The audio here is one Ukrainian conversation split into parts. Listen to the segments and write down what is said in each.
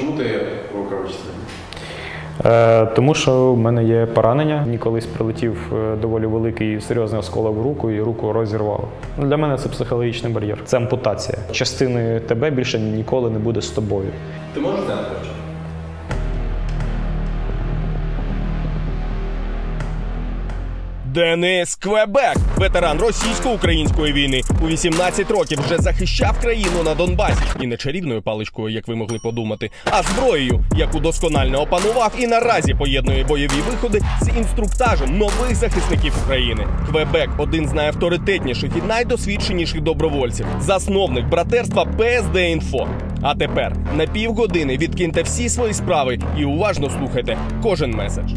Чому ти рукавичці? Е, тому що в мене є поранення. Мені колись прилетів е, доволі великий і серйозний осколок в руку, і руку розірвало. Для мене це психологічний бар'єр. Це ампутація. Частини тебе більше ніколи не буде з тобою. Ти можеш зняти перчатку? Денис Квебек, ветеран російсько-української війни, у 18 років вже захищав країну на Донбасі і не чарівною паличкою, як ви могли подумати, а зброєю, яку досконально опанував і наразі поєднує бойові виходи з інструктажем нових захисників України. Квебек один з найавторитетніших і найдосвідченіших добровольців, засновник братерства ПСД Інфо. А тепер на півгодини відкиньте всі свої справи і уважно слухайте кожен меседж.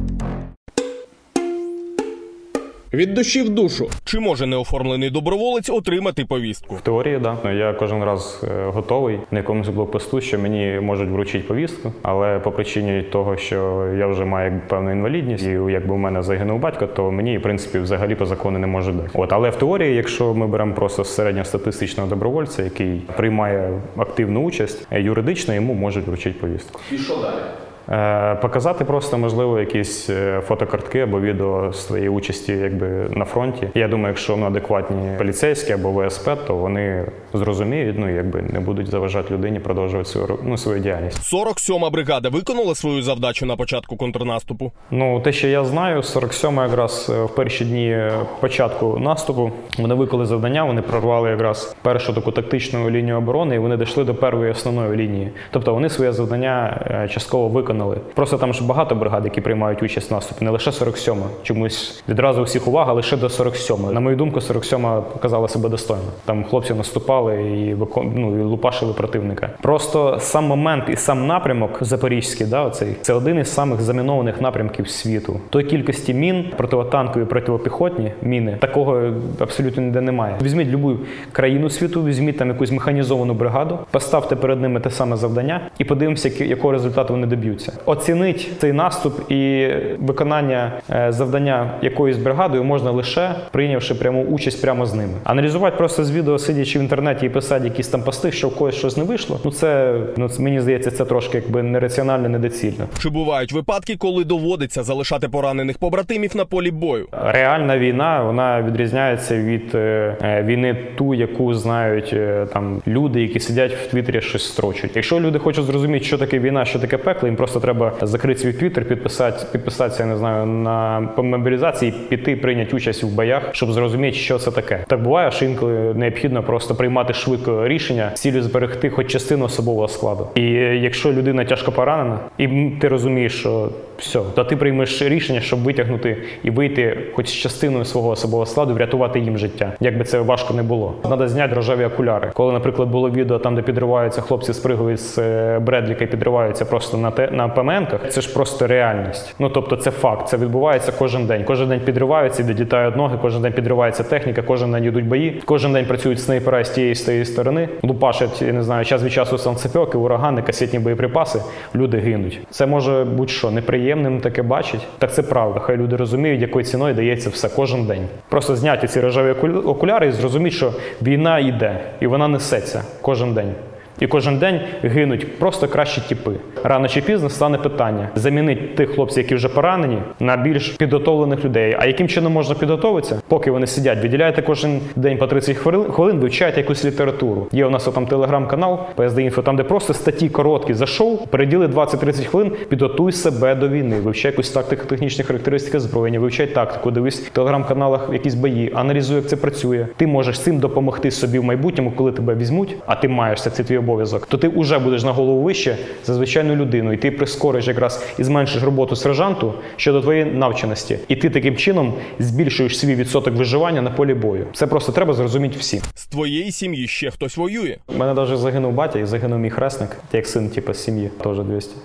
Від душі в душу. Чи може неоформлений доброволець отримати повістку? В теорії, да. Ну, Я кожен раз е, готовий на якомусь блокпосту, що мені можуть вручити повістку, але по причині того, що я вже маю певну інвалідність, і якби у мене загинув батько, то мені, в принципі, взагалі по закону не можуть дати. От, але в теорії, якщо ми беремо просто середньостатистичного добровольця, який приймає активну участь, е, юридично йому можуть вручити повістку. І що далі? Е, Показати просто можливо якісь е, фотокартки або відео з твоєї участі якби на фронті. Я думаю, якщо ну, адекватні поліцейські або ВСП, то вони зрозуміють, ну якби не будуть заважати людині продовжувати свою ну, свою діяльність. 47-ма бригада виконала свою завдачу на початку контрнаступу. Ну те, що я знаю, 47-ма якраз е, в перші дні е, початку наступу вони виконали завдання. Вони прорвали якраз першу таку тактичну лінію оборони, і вони дійшли до первої основної лінії. Тобто вони своє завдання е, частково виконали. Просто там ж багато бригад, які приймають участь в наступі, не лише 47-ма. Чомусь відразу всіх увага лише до 47-ї. На мою думку, 47-ма показала себе достойно. Там хлопці наступали і викон... ну, і лупашили противника. Просто сам момент і сам напрямок запорізький, да, оцей це один із самих замінованих напрямків світу. Той кількості мін противотанкові, противопіхотні міни такого абсолютно ніде немає. Візьміть будь-яку країну світу, візьміть там якусь механізовану бригаду, поставте перед ними те саме завдання і подивимося, якого результату вони доб'ються. Оцінить цей наступ і виконання е, завдання якоюсь бригадою можна лише прийнявши пряму участь прямо з ними. Аналізувати просто з відео, сидячи в інтернеті і писати якісь там пости, що в когось щось не вийшло. Ну це ну це, мені здається, це трошки якби нераціонально, недоцільно. Чи бувають випадки, коли доводиться залишати поранених побратимів на полі бою? Реальна війна вона відрізняється від е, е, війни, ту, яку знають е, там люди, які сидять в Твіттері, щось строчать. Якщо люди хочуть зрозуміти, що таке війна, що таке пекло, їм просто треба закрити свій твіттер, підписати, підписатися, я не знаю, на по мобілізації, піти прийняти участь у боях, щоб зрозуміти, що це таке. Так буває, що інколи необхідно просто приймати швидко рішення з цілею зберегти хоч частину особового складу. І е, якщо людина тяжко поранена, і ти розумієш, що все, то ти приймеш рішення, щоб витягнути і вийти хоч з частиною свого особового складу, врятувати їм життя. Як би це важко не було. Треба зняти рожеві окуляри. Коли, наприклад, було відео там, де підриваються хлопці, спригують з е, Бредліка і підриваються просто на те на ПМНках, це ж просто реальність. Ну тобто, це факт. Це відбувається кожен день. Кожен день підриваються, відлітають ноги, кожен день підривається техніка, кожен день йдуть бої, кожен день працюють снайпера з тієї з тієї сторони, лупашать, я не знаю, час від часу санцепьоки, урагани, касетні боєприпаси. Люди гинуть. Це може бути що неприємним таке бачить. Так це правда. Хай люди розуміють, якою ціною дається все кожен день. Просто зняти ці рожеві окуляри і зрозуміти, що війна йде, і вона несеться кожен день. І кожен день гинуть просто кращі тіпи. Рано чи пізно стане питання замінити тих хлопців, які вже поранені, на більш підготовлених людей. А яким чином можна підготовитися? Поки вони сидять, виділяєте кожен день по 30 хвилин, хвилин вивчаєте якусь літературу. Є у нас там телеграм-канал Info, там де просто статті короткі зайшов, переділи 20-30 хвилин, підготуй себе до війни, вивчай якусь тактику, технічні характеристики озброєння, вивчай тактику, дивись в телеграм-каналах якісь бої, аналізуй, як це працює. Ти можеш цим допомогти собі в майбутньому, коли тебе візьмуть, а ти маєш це, це твій обов'язок, то ти вже будеш на голову вище за звичайну людину, і ти прискориш якраз і зменшиш роботу сержанту щодо твоєї навченості. І ти таким чином збільшуєш свій відсоток виживання на полі бою. Це просто треба зрозуміти всі. З твоєї сім'ї ще хтось воює. У мене навіть загинув батя і загинув мій хресник, як син, типу, з сім'ї, теж 200.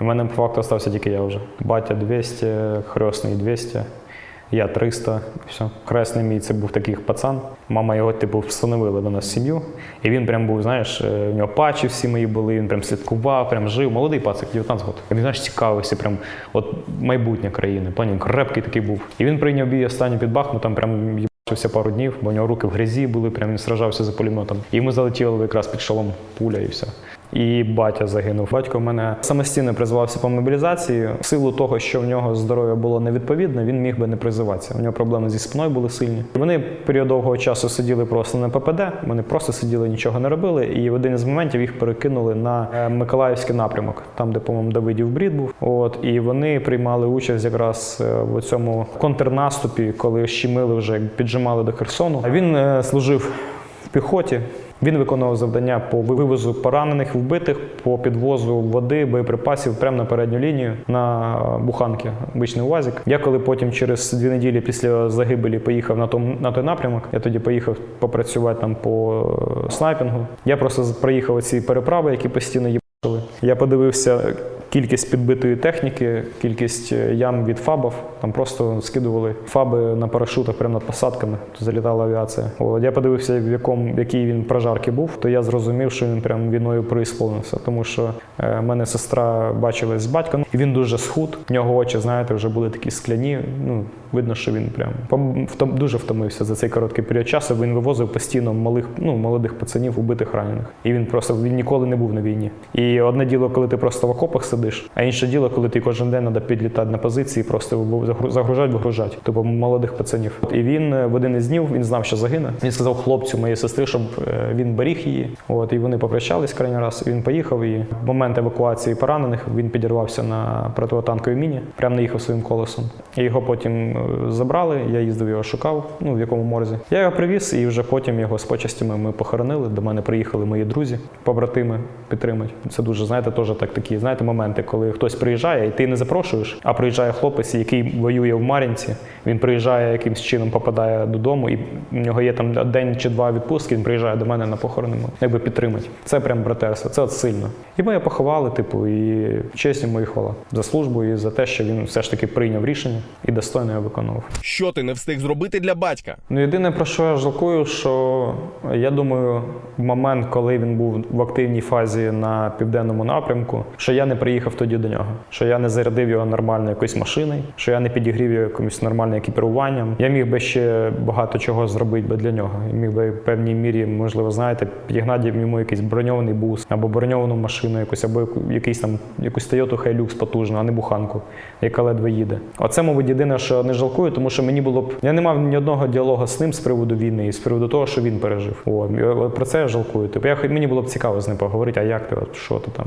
У мене по факту залишився тільки я вже. Батя 200, хресний 200, я 300. Все. Хресний мій це був такий пацан. Мама його, типу, встановила до нас сім'ю. І він прям був, знаєш, е, в нього пачі всі мої були, він прям слідкував, прям жив. Молодий пацик, 19 років. Він знаєш, цікавився, прям от майбутнє країни. Пані, крепкий такий був. І він прийняв бій останній під Бахмутом, прям Вчився пару днів, бо у нього руки в грязі були, прям він сражався за пулеметом. І ми залетіли якраз під шолом пуля і все. І батя загинув. Батько в мене самостійно призивався по мобілізації. В силу того, що в нього здоров'я було невідповідне, він міг би не призиватися. У нього проблеми зі спиною були сильні. Вони період довгого часу сиділи просто на ППД. Вони просто сиділи, нічого не робили. І в один із моментів їх перекинули на е, Миколаївський напрямок, там, де, по-моєму, Давидів брід був. От і вони приймали участь якраз е, в цьому контрнаступі, коли щемили вже піджимали до Херсону. Він е, служив в піхоті. Він виконував завдання по вивозу поранених, вбитих, по підвозу води, боєприпасів прямо на передню лінію на буханки, обичний УАЗик. Я коли потім через дві неділі після загибелі поїхав на том, на той напрямок, я тоді поїхав попрацювати там по е, снайпінгу. Я просто проїхав ці переправи, які постійно їбали. Я подивився кількість підбитої техніки, кількість е, ям від фабів. Там просто скидували фаби на парашутах прямо над посадками. Залітала авіація. От я подивився, в якому в якій він прожарки був, то я зрозумів, що він прям війною проісполнився. Тому що е, мене сестра бачилась з батьком, і він дуже схуд. В нього очі, знаєте, вже були такі скляні. Ну видно, що він прям дуже втомився за цей короткий період часу. Він вивозив постійно малих, ну молодих пацанів, убитих ранених. І він просто він ніколи не був на війні. І одне діло, коли ти просто в окопах сидиш, а інше діло, коли ти кожен день треба підлітати на позиції, просто в- загру- загружати, вигружати. Тобто молодих пацанів. І він е, в один із днів він знав, що загине. Він сказав хлопцю моєї сестри, щоб е, він беріг її. От і вони попрощались крайній раз. Він поїхав. І в момент евакуації поранених він підірвався на противотанковій міні, прямо не їхав своїм колесом. І його потім е, забрали. Я їздив його шукав. Ну в якому морзі. Я його привіз, і вже потім його з почастями ми похоронили. До мене приїхали мої друзі, побратими підтримати. Це дуже знаєте, теж так такі знаєте моменти, коли хтось приїжджає, і ти не запрошуєш, а приїжджає хлопець, який воює в Мар'їнці. Він приїжджає якимсь чином, попадає додому, і в нього є там день чи два відпустки. Він приїжджає до мене на похорони, якби підтримати. Це прям братерство, це от сильно. І ми його поховали, типу, і честь йому і хвала за службу і за те, що він все ж таки прийняв рішення і достойно його виконував. Що ти не встиг зробити для батька? Ну, єдине, про що я жалкую, що я думаю, в момент, коли він був в активній фазі на південному напрямку, що я не приїхав тоді до нього, що я не зарядив його нормально якоюсь машиною, що я не підігрів його якимось нормальним екіпіруванням. Я міг би ще багато чого зробити би для нього. І міг би в певній мірі, можливо, знаєте, підігнати йому якийсь броньований бус або броньовану машину, якусь, або якийсь там якусь Toyota Hilux потужну, а не буханку, яка ледве їде. Оце, мабуть, єдине, що не жалкую, тому що мені було б. Я не мав ні одного діалогу з ним з приводу війни і з приводу того, що він пережив. І от про це я жалкую. Типу, я, мені було б цікаво з ним поговорити, а як ти, що ти там?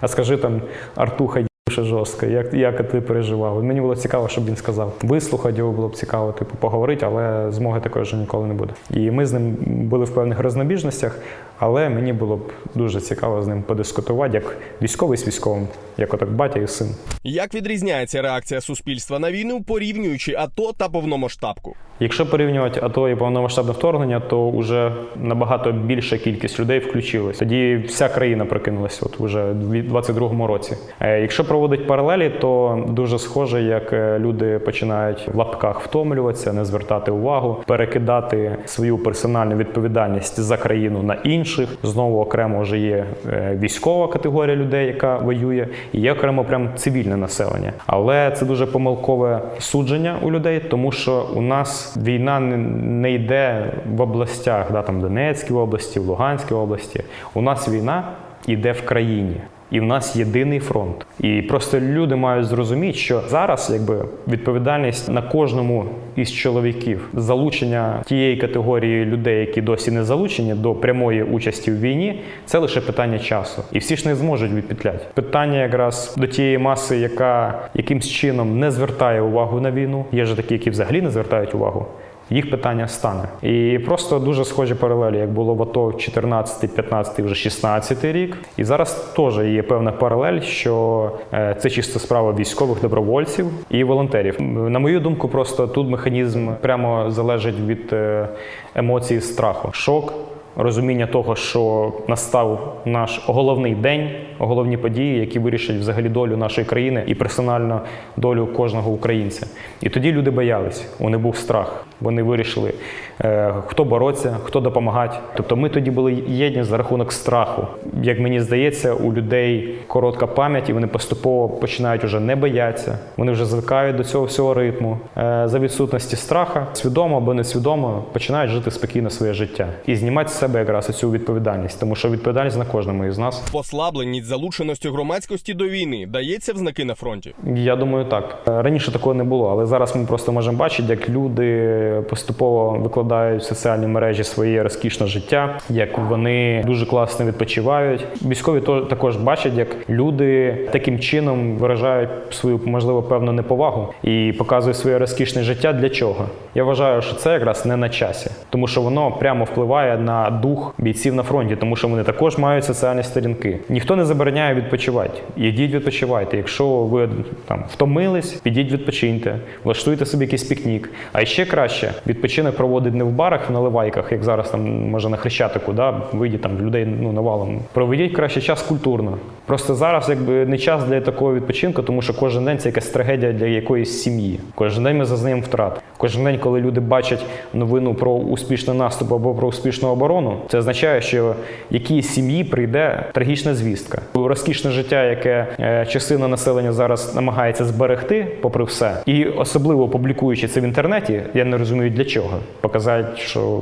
А скажи там, Артуха. дуже жорстко, як, як ти переживав. Мені було цікаво, щоб він сказав. Вислухати його було б цікаво, типу, поговорити, але змоги такої вже ніколи не буде. І ми з ним були в певних рознобіжностях, але мені було б дуже цікаво з ним подискутувати, як військовий з військовим, як отак батя і син. Як відрізняється реакція суспільства на війну, порівнюючи АТО та повномасштабку? Якщо порівнювати АТО і повномасштабне вторгнення, то вже набагато більша кількість людей включилась. Тоді вся країна прокинулася, от уже в 22-му році. Е, Якщо проводить паралелі, то дуже схоже, як е, люди починають в лапках втомлюватися, не звертати увагу, перекидати свою персональну відповідальність за країну на інших. Знову окремо вже є е, військова категорія людей, яка воює, і є окремо прям цивільне населення. Але це дуже помилкове судження у людей, тому що у нас війна не, не йде в областях, да, там Донецькій області, в Луганській області. У нас війна йде в країні. І в нас єдиний фронт. І просто люди мають зрозуміти, що зараз якби відповідальність на кожному із чоловіків залучення тієї категорії людей, які досі не залучені до прямої участі в війні, це лише питання часу. І всі ж не зможуть відпетляти. Питання якраз до тієї маси, яка якимсь чином не звертає увагу на війну. Є ж такі, які взагалі не звертають увагу їх питання стане. І просто дуже схожі паралелі, як було в АТО 14, 15, вже 16 рік. І зараз теж є певна паралель, що е, це чисто справа військових добровольців і волонтерів. На мою думку, просто тут механізм прямо залежить від е, емоцій страху. Шок. Розуміння того, що настав наш головний день, головні події, які вирішать взагалі долю нашої країни і персонально долю кожного українця. І тоді люди боялись, у них був страх. Вони вирішили, е, хто бороться, хто допомагати. Тобто ми тоді були єдні за рахунок страху. Як мені здається, у людей коротка пам'ять, і вони поступово починають уже не боятися. Вони вже звикають до цього всього ритму. Е, За відсутності страха, свідомо або несвідомо, починають жити спокійно своє життя і знімати себе якраз цю відповідальність, тому що відповідальність на кожному із нас. Послабленість залученості громадськості до війни дається в знаки на фронті. Я думаю, так раніше такого не було, але зараз ми просто можемо бачити, як люди поступово викладають в соціальні мережі своє розкішне життя, як вони дуже класно відпочивають. Військові то також бачать, як люди таким чином виражають свою можливо певну неповагу і показують своє розкішне життя. Для чого? Я вважаю, що це якраз не на часі, тому що воно прямо впливає на дух бійців на фронті, тому що вони також мають соціальні сторінки. Ніхто не забороняє відпочивати. Ідіть відпочивайте. Якщо ви там втомились, підіть відпочиньте, влаштуйте собі якийсь пікнік. А ще краще відпочинок проводить не в барах, в наливайках, як зараз там може на хрещатику, да вийдіть там людей ну навалом. Проведіть краще час культурно. Просто зараз якби не час для такого відпочинку, тому що кожен день це якась трагедія для якоїсь сім'ї. Кожен день ми зазнаємо втрат. Кожен день, коли люди бачать новину про успішний наступ або про успішну оборону, це означає, що якійсь сім'ї прийде трагічна звістка. Розкішне життя, яке е, частина населення зараз намагається зберегти, попри все, і особливо публікуючи це в інтернеті, я не розумію для чого. Показати, що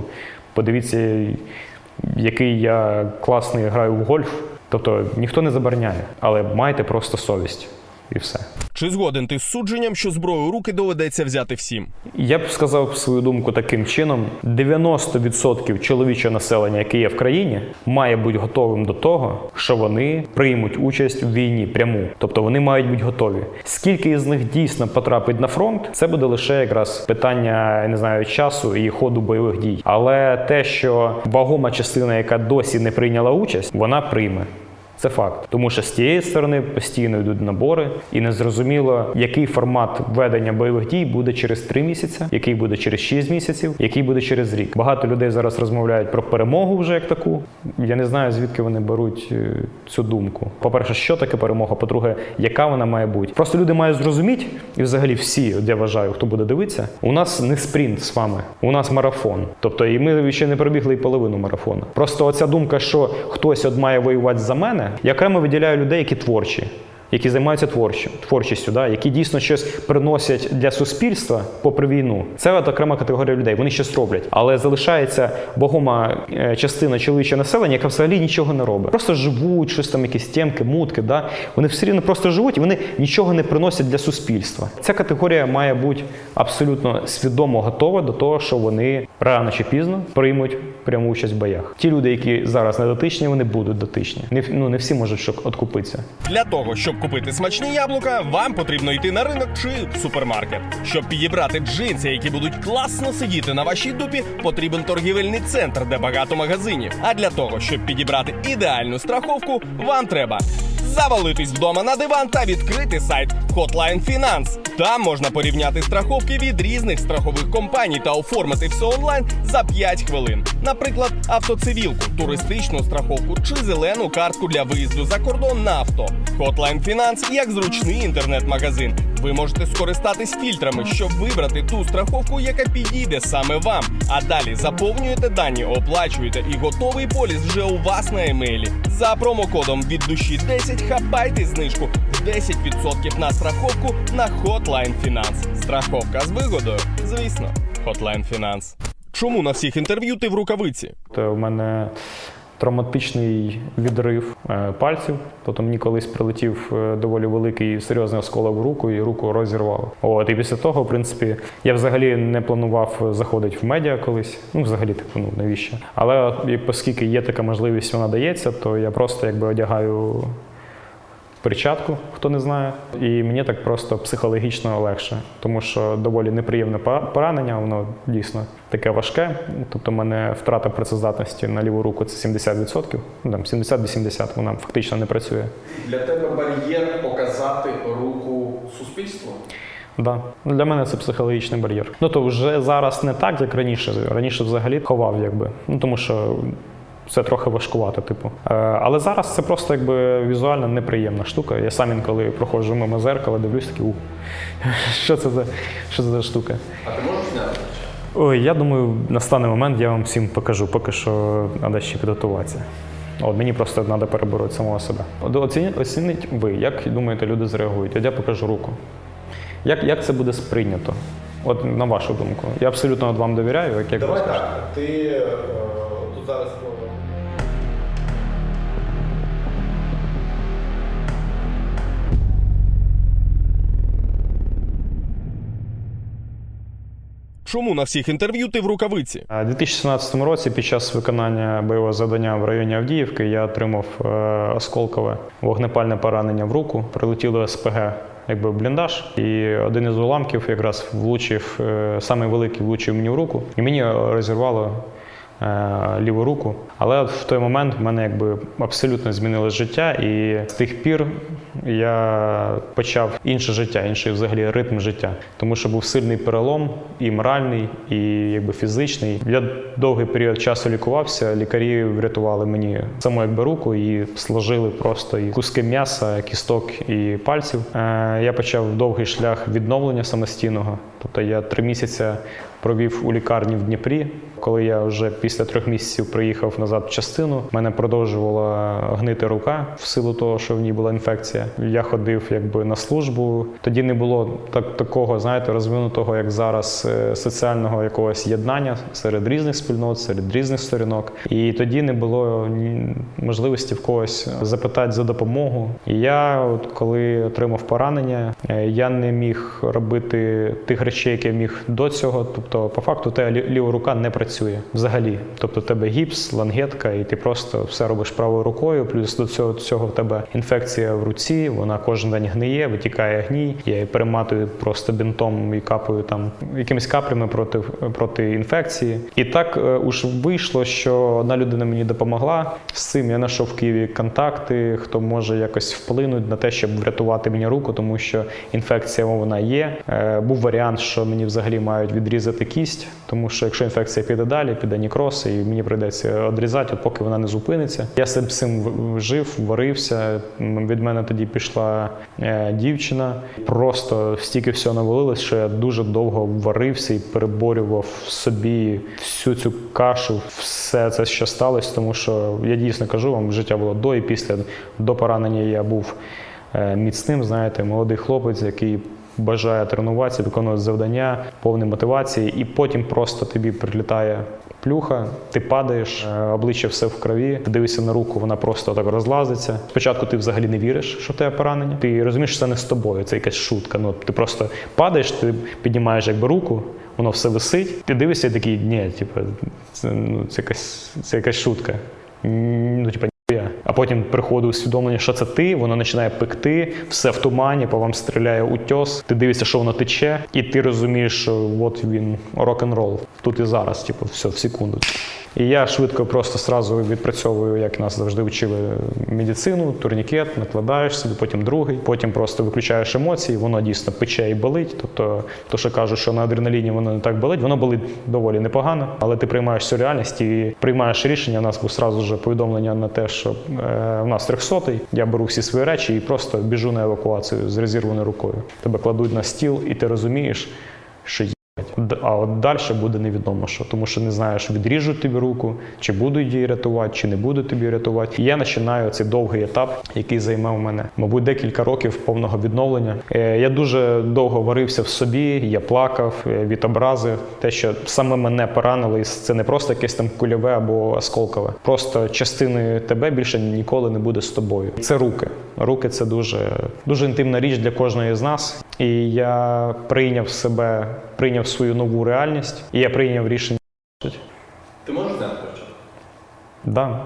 подивіться, який я класний граю в гольф. Тобто ніхто не забороняє, але майте просто совість і все. Чи згоден ти з судженням, що зброю руки доведеться взяти всім? Я б сказав свою думку таким чином: 90% чоловічого населення, яке є в країні, має бути готовим до того, що вони приймуть участь в війні пряму. Тобто вони мають бути готові. Скільки із них дійсно потрапить на фронт, це буде лише якраз питання я не знаю часу і ходу бойових дій. Але те, що вагома частина, яка досі не прийняла участь, вона прийме. Це факт, тому що з тієї сторони постійно йдуть набори, і незрозуміло, який формат ведення бойових дій буде через три місяці, який буде через шість місяців, який буде через рік. Багато людей зараз розмовляють про перемогу вже як таку. Я не знаю звідки вони беруть е, цю думку. По-перше, що таке перемога? По-друге, яка вона має бути? Просто люди мають зрозуміти, і взагалі всі, я вважаю, хто буде дивитися, у нас не спринт з вами, у нас марафон. Тобто, і ми ще не пробігли і половину марафону. Просто оця думка, що хтось от має воювати за мене. Я окремо виділяю людей, які творчі, які займаються творчі, творчістю, да, які дійсно щось приносять для суспільства попри війну. Це от окрема категорія людей. Вони щось роблять, але залишається вагома е, частина чоловічого населення, яка взагалі нічого не робить. Просто живуть, щось там, якісь темки, мутки. Да? Вони все рівно просто живуть і вони нічого не приносять для суспільства. Ця категорія має бути абсолютно свідомо готова до того, що вони рано чи пізно приймуть пряму участь в боях. Ті люди, які зараз не дотичні, вони будуть дотичні. Не, ну, не всі можуть що- откупитися. Для того, щоб купити смачні яблука, вам потрібно йти на ринок чи супермаркет. Щоб підібрати джинси, які будуть класно сидіти на вашій дупі, потрібен торгівельний центр, де багато магазинів. А для того, щоб підібрати ідеальну страховку, вам треба завалитись вдома на диван та відкрити сайт Hotline Finance. Там можна порівняти страховки від різних страхових компаній та оформити все онлайн за 5 хвилин. Наприклад, автоцивілку, туристичну страховку чи зелену картку для виїзду за кордон на авто. Hotline Finance як зручний інтернет-магазин. Ви можете скористатись фільтрами, щоб вибрати ту страховку, яка підійде саме вам. А далі заповнюєте дані, оплачуєте і готовий поліс вже у вас на емейлі. За промокодом від душі 10 хапайте знижку 10% на страховку на Hotline Finance. Страховка з вигодою, звісно, Hotline Finance. Чому на всіх інтерв'ю ти в рукавиці? То в мене травматичний відрив е, пальців. Тобто мені колись прилетів е, доволі великий серйозний осколок в руку і руку розірвало. От і після того, в принципі, я взагалі не планував заходити в медіа колись. Ну, взагалі, типу, ну навіщо? Але оскільки є така можливість, вона дається, то я просто якби одягаю. Перчатку, хто не знає, і мені так просто психологічно легше, тому що доволі неприємне поранення, воно дійсно таке важке. Тобто, в мене втрата працездатності на ліву руку це 70%, ну там 70-80, вона фактично не працює. Для тебе бар'єр показати руку суспільству? Да. Для мене це психологічний бар'єр. Ну то вже зараз не так, як раніше. Раніше взагалі ховав, якби. Ну тому що це трохи важкувато, типу. Е, але зараз це просто якби візуально неприємна штука. Я сам інколи проходжу мимо зеркала, дивлюсь такий, у що це за що це за штука? А ти можеш зняти? Ой, я думаю, настане момент, я вам всім покажу, поки що треба ще підготуватися. От мені просто треба перебороти самого себе. Оцініть, оцініть ви, як думаєте, люди зреагують? От я покажу руку. Як, як це буде сприйнято? От на вашу думку. Я абсолютно от вам довіряю, як, Давай так. Ти е, тут зараз Чому на всіх інтерв'ю ти в рукавиці? У 2017 році, під час виконання бойового завдання в районі Авдіївки, я отримав е, осколкове вогнепальне поранення в руку. Прилетіло СПГ. Якби бліндаж, і один із уламків якраз влучив, е, самий великий влучив мені в руку, і мені розірвало е, ліву руку. Але от в той момент в мене якби абсолютно змінилось життя, і з тих пір я почав інше життя, інший взагалі ритм життя, тому що був сильний перелом і моральний, і якби фізичний. Я довгий період часу лікувався. Лікарі врятували мені саму якби руку і сложили просто і куски м'яса, кісток і пальців. Е, я почав довгий шлях відновлення самостійного. Тобто я три місяці провів у лікарні в Дніпрі. Коли я вже після трьох місяців приїхав назад в частину, мене продовжувала гнити рука в силу того, що в ній була інфекція. Я ходив якби на службу. Тоді не було так такого, знаєте, розвинутого, як зараз, е, соціального якогось єднання серед різних спільнот, серед різних сторінок. І тоді не було можливості в когось запитати за допомогу. І я, от коли отримав поранення, е, я не міг робити тих речей, які я міг до цього. Тобто, по факту, те лі- ліва рука не працює взагалі. Тобто, у тебе гіпс, лангетка, і ти просто все робиш правою рукою. Плюс до цього, цього в тебе інфекція в руці, вона кожен день гниє, витікає гній. Я її перематую просто бінтом і капаю там якимись каплями проти, проти інфекції. І так е, уж вийшло, що одна людина мені допомогла. З цим я знайшов в Києві контакти, хто може якось вплинути на те, щоб врятувати мені руку, тому що інфекція вона є. Е, Був варіант, що мені взагалі мають відрізати кість, тому що якщо інфекція піде далі, піде нікроз, і мені прийдеться відрізати, поки вона не зупиниться. Я з цим- жив, варився. Від мене тоді пішла е, дівчина. Просто стільки всього навалилось, що я дуже довго варився і переборював собі всю цю кашу, все це, що сталося, тому що я дійсно кажу вам, життя було до і після. До поранення я був е, міцним, знаєте, молодий хлопець, який бажає тренуватися, виконувати завдання, повний мотивації, і потім просто тобі прилітає плюха, ти падаєш, е, обличчя все в крові, ти дивишся на руку, вона просто так розлазиться. Спочатку ти взагалі не віриш, що тебе поранення. Ти розумієш, що це не з тобою, це якась шутка. Ну ти просто падаєш, ти піднімаєш якби руку. Воно все висить, ти дивишся і такий, ні, типу, це, ну, це, якась, це якась шутка. Ну, типу. А потім приходить усвідомлення, що це ти, воно починає пекти, все в тумані, по вам стріляє утьос. Ти дивишся, що воно тече, і ти розумієш, що от він рок-н-рол тут і зараз, типу, все в секунду. І я швидко просто сразу відпрацьовую, як нас завжди вчили медицину, турнікет, накладаєш собі, потім другий, потім просто виключаєш емоції, воно дійсно пече і болить. Тобто, то, що кажуть, що на адреналіні воно не так болить, воно болить доволі непогано, але ти приймаєш цю реальність і приймаєш рішення. У нас був сразу же повідомлення на те, що е, в нас 300-й, я беру всі свої речі і просто біжу на евакуацію з розірваною рукою. Тебе кладуть на стіл, і ти розумієш, що А от далі буде невідомо що, тому що не знаєш, відріжуть тобі руку, чи будуть її рятувати, чи не будуть тобі рятувати. І я починаю цей довгий етап, який займав мене, мабуть, декілька років повного відновлення. Е, Я дуже довго варився в собі, я плакав е, від образи. Те, що саме мене поранило, і це не просто якесь там кульове або осколкове. Просто частини тебе більше ніколи не буде з тобою. Це руки. Руки це дуже, дуже інтимна річ для кожної з нас. І я прийняв себе, прийняв свою нову реальність, і я прийняв рішення. Ти можеш зняти початку? Да,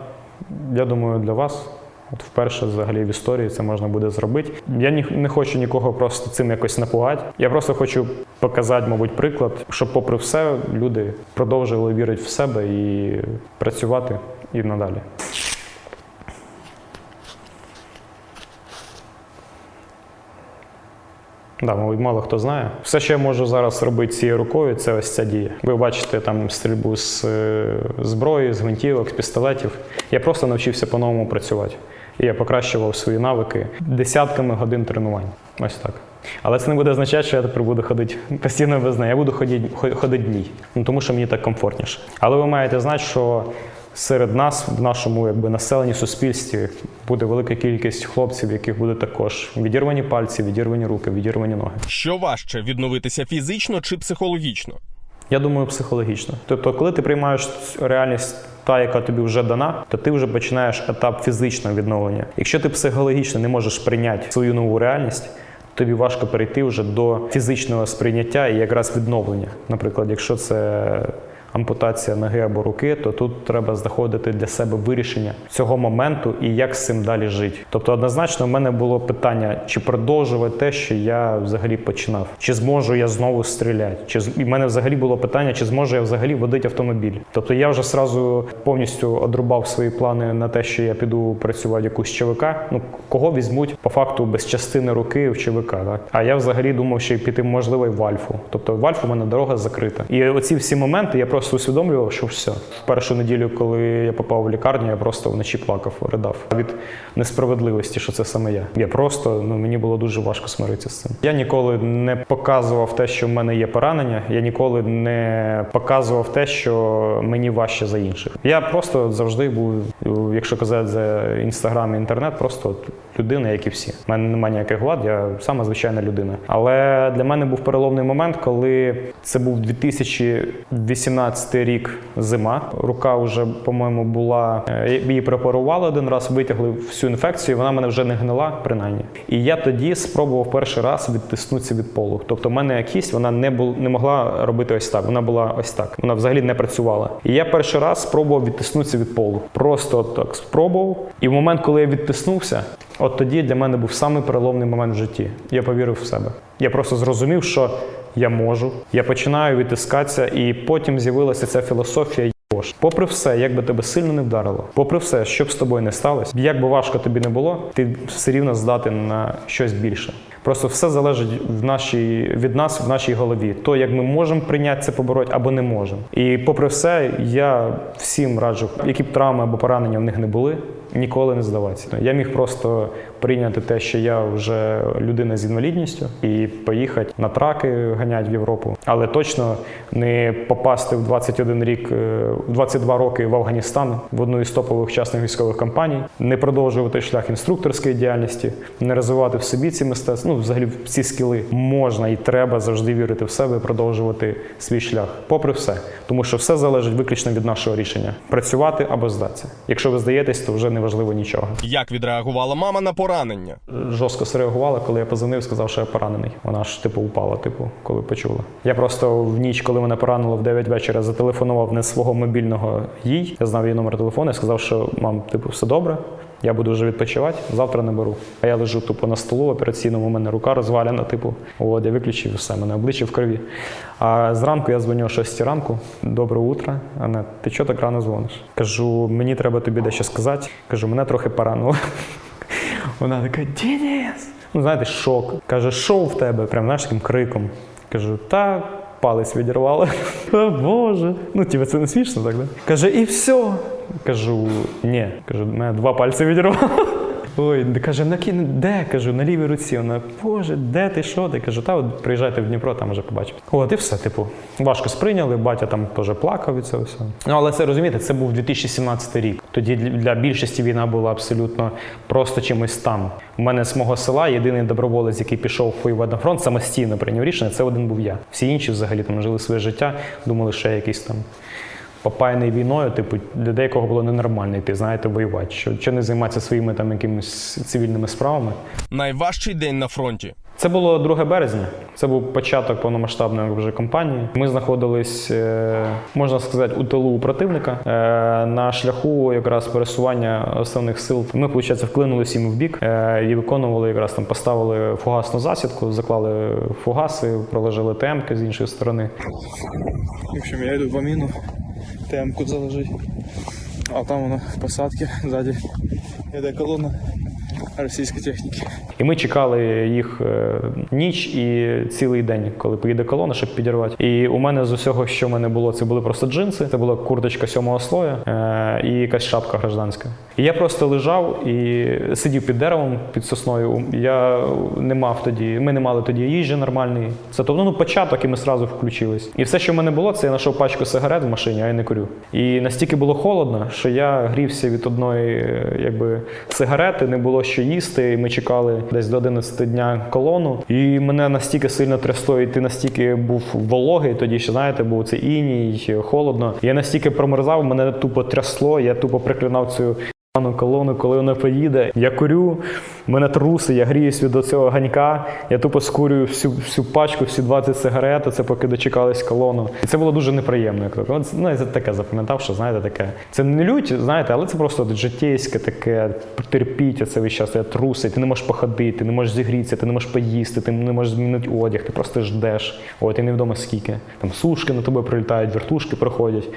я думаю, для вас. От вперше взагалі в історії це можна буде зробити. Я ні, не хочу нікого просто цим якось напугати. Я просто хочу показати, мабуть, приклад, щоб, попри все, люди продовжували вірити в себе і працювати і надалі. Да, мабуть, мало хто знає. Все, що я можу зараз робити цією рукою, це ось ця дія. Ви бачите там стрільбу з е, зброї, з гвинтівок, з пістолетів. Я просто навчився по-новому працювати. І я покращував свої навики десятками годин тренувань. Ось так. Але це не буде означати, що я тепер буду ходити постійно без неї. Я буду ходити, ходити дні, ну, тому що мені так комфортніше. Але ви маєте знати, що серед нас, в нашому якби, населенні, суспільстві, буде велика кількість хлопців, яких будуть також відірвані пальці, відірвані руки, відірвані ноги. Що важче відновитися фізично чи психологічно? Я думаю, психологічно. Тобто, коли ти приймаєш реальність. Та, яка тобі вже дана, то ти вже починаєш етап фізичного відновлення. Якщо ти психологічно не можеш прийняти свою нову реальність, тобі важко перейти вже до фізичного сприйняття і якраз відновлення. Наприклад, якщо це ампутація ноги або руки, то тут треба знаходити для себе вирішення цього моменту і як з цим далі жити. Тобто, однозначно, в мене було питання, чи продовжувати те, що я взагалі починав, чи зможу я знову стріляти, чи і в мене взагалі було питання, чи зможу я взагалі водити автомобіль. Тобто я вже сразу повністю одрубав свої плани на те, що я піду працювати якусь ЧВК. Ну кого візьмуть по факту без частини руки в ЧВК. Так? А я взагалі думав, що піти можливо і в Альфу. Тобто в Альфу в мене дорога закрита. І оці всі моменти я просто усвідомлював, що все. В першу неділю, коли я попав в лікарню, я просто вночі плакав, ридав від несправедливості, що це саме я. Я просто ну мені було дуже важко смиритися з цим. Я ніколи не показував те, що в мене є поранення. Я ніколи не показував те, що мені важче за інших. Я просто завжди був, якщо казати за інстаграм і інтернет, просто людина, як і всі. У мене немає ніяких влад, я сама звичайна людина. Але для мене був переломний момент, коли це був 2018 рік зима. Рука вже, по-моєму, була е, її препарували один раз, витягли всю інфекцію. Вона мене вже не гнила, принаймні. І я тоді спробував перший раз відтиснутися від полу. Тобто, в мене кість вона не бул, не могла робити ось так. Вона була ось так. Вона взагалі не працювала. І я перший раз спробував відтиснутися від полу. Просто так спробував. І в момент, коли я відтиснувся, от тоді для мене був самий переломний момент в житті. Я повірив в себе. Я просто зрозумів, що я можу. Я починаю відтискатися, і потім з'явилася ця філософія. «Йош». Попри все, як би тебе сильно не вдарило, попри все, що б з тобою не сталося, як би важко тобі не було, ти все рівно здатен на щось більше. Просто все залежить в нашій, від нас в нашій голові. То, як ми можемо прийняти це побороти або не можемо. І попри все, я всім раджу, які б травми або поранення в них не були, ніколи не здаватися. Я міг просто прийняти те, що я вже людина з інвалідністю, і поїхати на траки ганяти в Європу, але точно не попасти в 21 рік, е, в 22 роки в Афганістан в одну із топових частних військових компаній, не продовжувати шлях інструкторської діяльності, не розвивати в собі ці мистецтва. Ну, взагалі, ці скіли можна і треба завжди вірити в себе, продовжувати свій шлях, попри все, тому що все залежить виключно від нашого рішення: працювати або здатися. Якщо ви здаєтесь, то вже не важливо нічого. Як відреагувала мама на поранення? жорстко среагувала, коли я позвонив, сказав, що я поранений. Вона ж типу упала, типу, коли почула. Я просто в ніч, коли мене поранило в 9 вечора, зателефонував не свого мобільного їй. Я знав її номер телефону і сказав, що мам, типу, все добре. Я буду вже відпочивати, завтра не беру. А я лежу тупо на столу в операційному, у мене рука розвалена, типу, от я виключив все, мене обличчя в крові. А зранку я дзвоню о 6 ранку. Добре утро. Анна, ти чого так рано дзвониш? Кажу, мені треба тобі дещо сказати. Кажу, мене трохи поранило. Вона така, Дініс! Ну, знаєте, шок. Каже, що в тебе? Прям знаєш таким криком. Кажу, та палець відірвали. О Боже. Ну, типу, це не смішно, так, да? Каже, і все. Кажу, ні. Кажу, мене два пальці відірвало. Ой, каже, на кі... де? Кажу, на лівій руці. Вона, Боже, де ти, що ти? Кажу, та от приїжджайте в Дніпро, там вже побачите. От і все, типу, важко сприйняли, батя там теж плакав від цього всього. Ну, але це розумієте, це був 2017 рік. Тоді для більшості війна була абсолютно просто чимось там. У мене з мого села єдиний доброволець, який пішов воювати на фронт, самостійно прийняв рішення, це один був я. Всі інші взагалі там жили своє життя, думали, що я якийсь там попаяний війною, типу, для деякого було ненормально йти, знаєте, воювати. Що, що не займатися своїми там якимись цивільними справами. Найважчий день на фронті. Це було 2 березня. Це був початок повномасштабної вже кампанії. Ми знаходились, е, можна сказати, у тилу у противника е, на шляху якраз пересування основних сил. Ми, виходить, вклинулися їм в бік е, і виконували якраз там, поставили фугасну засідку, заклали фугаси, проложили темки з іншої сторони. В общем, я иду по мину, темку заложить. А там нас в посадке сзади эта колонна российской техники. І ми чекали їх е, ніч і цілий день, коли поїде колона, щоб підірвати. І у мене з усього, що в мене було, це були просто джинси, це була курточка сьомого слоя е, і якась шапка гражданська. І я просто лежав і сидів під деревом, під сосною. Я не мав тоді, ми не мали тоді їжі нормальної. Це тобто ну, початок, і ми одразу включились. І все, що в мене було, це я знайшов пачку сигарет в машині, а я не курю. І настільки було холодно, що я грівся від одної е, якби, сигарети, не було що їсти, і ми чекали десь до 11 дня колону. І мене настільки сильно трясло, і ти настільки був вологий, тоді ще знаєте, був це іній, холодно. Я настільки промерзав, мене тупо трясло, я тупо приклинав цю. Колону, коли вона поїде, я курю, мене труси, я гріюсь від цього ганька, я тупо скурюю всю, всю пачку, всі 20 сигарет, це поки дочекались колону. І це було дуже неприємно. Як так. Ну, я таке запам'ятав, що знаєте, таке. Це не лють, знаєте, але це просто от житейське таке, терпіть оце весь час, я труси, ти не можеш походити, ти не можеш зігрітися, ти не можеш поїсти, ти не можеш змінити одяг, ти просто ждеш. От і невідомо скільки. Там сушки на тебе прилітають, вертушки проходять.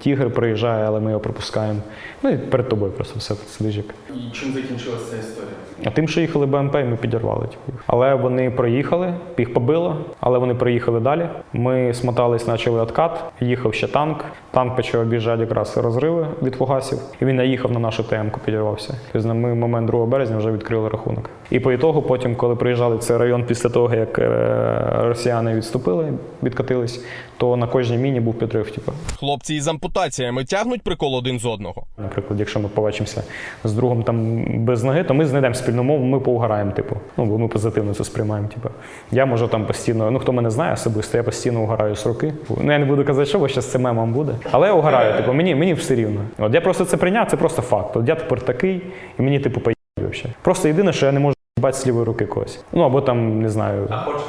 Тігр приїжджає, але ми його пропускаємо. Ну і перед тобою просто все сидиш. І чим закінчилася ця історія? А тим, що їхали БМП, ми підірвали. Але вони проїхали, їх побило, але вони проїхали далі. Ми смотались, почали откат, їхав ще танк. Танк почав об'їжджати якраз розриви від фугасів, і він наїхав на нашу ТМ-ку, підірвався. Тобто ми момент 2 березня вже відкрили рахунок. І по ітогу, потім, коли приїжджали в цей район після того, як е, росіяни відступили, відкатились, то на кожній міні був підрив. Типу. Хлопці із ампутаціями тягнуть прикол один з одного. Наприклад, якщо ми побачимося з другом там без ноги, то ми знайдемо спільну мову, ми поугараємо, типу. Ну, бо ми позитивно це сприймаємо. Типу. Я можу там постійно, ну хто мене знає особисто, я постійно угораю з руки. Ну я не буду казати, що бо зараз це мемом буде. Але я угораю, типу, мені, мені все рівно. От я просто це прийняв, це просто факт. От я тепер такий, і мені, типу, поїбать взагалі. Просто єдине, що я не можу бати з лівої руки когось. Ну або там, не знаю. А хочеться?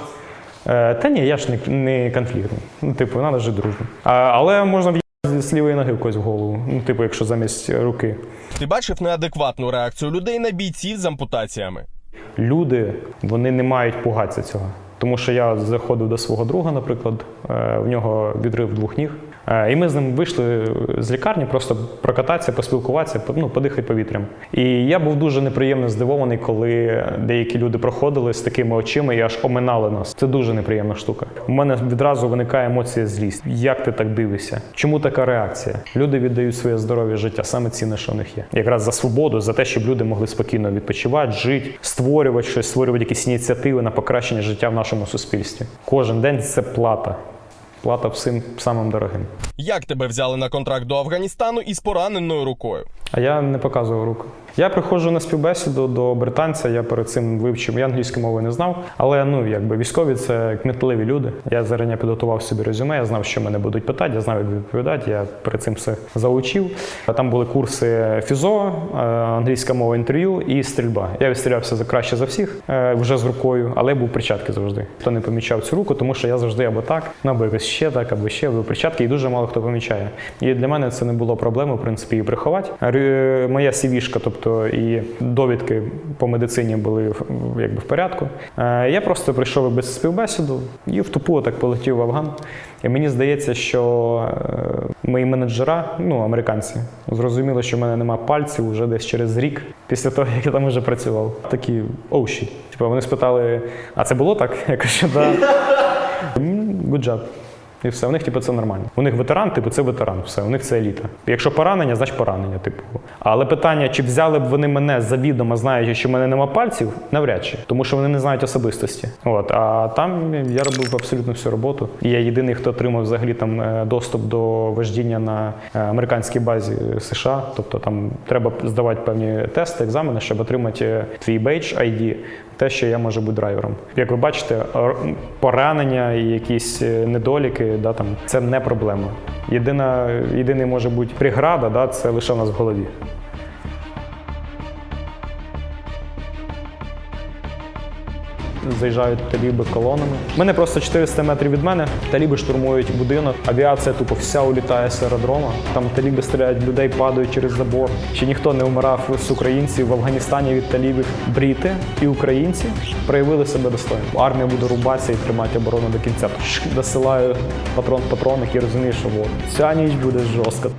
Е, та ні, я ж не, не конфліктний. Ну, типу, треба жити дружно. А, але можна в'їхати з лівої ноги в когось в голову. Ну, типу, якщо замість руки. Ти бачив неадекватну реакцію людей на бійців з ампутаціями? люди вони не мають пугатися цього. Тому що я заходив до свого друга, наприклад, е, в нього відрив двох ніг. Е, І ми з ним вийшли з лікарні, просто прокататися, поспілкуватися, по- ну, подихати повітрям. І я був дуже неприємно здивований, коли деякі люди проходили з такими очима і аж оминали нас. Це дуже неприємна штука. У мене відразу виникає емоція злість. Як ти так дивишся? Чому така реакція? Люди віддають своє здоров'я життя, саме цінне, що в них є. Якраз за свободу, за те, щоб люди могли спокійно відпочивати, жити, створювати щось, створювати якісь ініціативи на покращення життя в нашому суспільстві. Кожен день це плата. Плата всім самим дорогим. Як тебе взяли на контракт до Афганістану із пораненою рукою? А я не показував руку. Я приходжу на співбесіду до британця. Я перед цим вивчив. Я англійської мови не знав, але ну якби військові це кмітливі люди. Я зарані підготував собі резюме. Я знав, що мене будуть питати. Я знав, як відповідати. Я перед цим все заучив. Там були курси фізо, е, англійська мова інтерв'ю і стрільба. Я відстрілявся за краще за всіх е, вже з рукою, але був перчатки завжди. Хто не помічав цю руку, тому що я завжди або так, ну, або якось ще так, або ще або перчатки, і дуже мало хто помічає. І для мене це не було проблеми, в принципі, і приховати. Моя сівішка, тобто і довідки по медицині були якби в порядку. Е, Я просто прийшов без співбесіду і в тупу так полетів в Афган. І мені здається, що е, мої менеджера, ну американці, зрозуміли, що в мене немає пальців вже десь через рік після того, як я там вже працював. Такі оуші. Типу вони спитали: а це було так? Я кажу, да. Good job. І все, у них типу, це нормально. У них ветеран, типу, це ветеран, все, у них це еліта. Якщо поранення, значить поранення, типу. Але питання, чи взяли б вони мене завідомо, знаючи, що в мене нема пальців, навряд чи, тому що вони не знають особистості. От, а там я робив абсолютно всю роботу. І я єдиний, хто отримав взагалі там е, доступ до вождіння на е, американській базі США. Тобто там треба здавати певні тести, екзамени, щоб отримати е, твій бейдж ID, те, що я можу бути драйвером. Як ви бачите, поранення і якісь е, недоліки, да, там, це не проблема. Єдина, єдиний може бути преграда, да, це лише в нас в голові. Заїжджають таліби колонами. Мене просто 400 метрів від мене. Таліби штурмують будинок. Авіація тупо вся улітає з аеродрома. Там таліби стріляють, людей падають через забор. Ще ніхто не вмирав з українців в Афганістані від талібів. Бріти і українці проявили себе достойно. Армія буде рубатися і тримати оборону до кінця. Досилаю патрон в патрон, який розуміє, що от, ця ніч буде жорстка.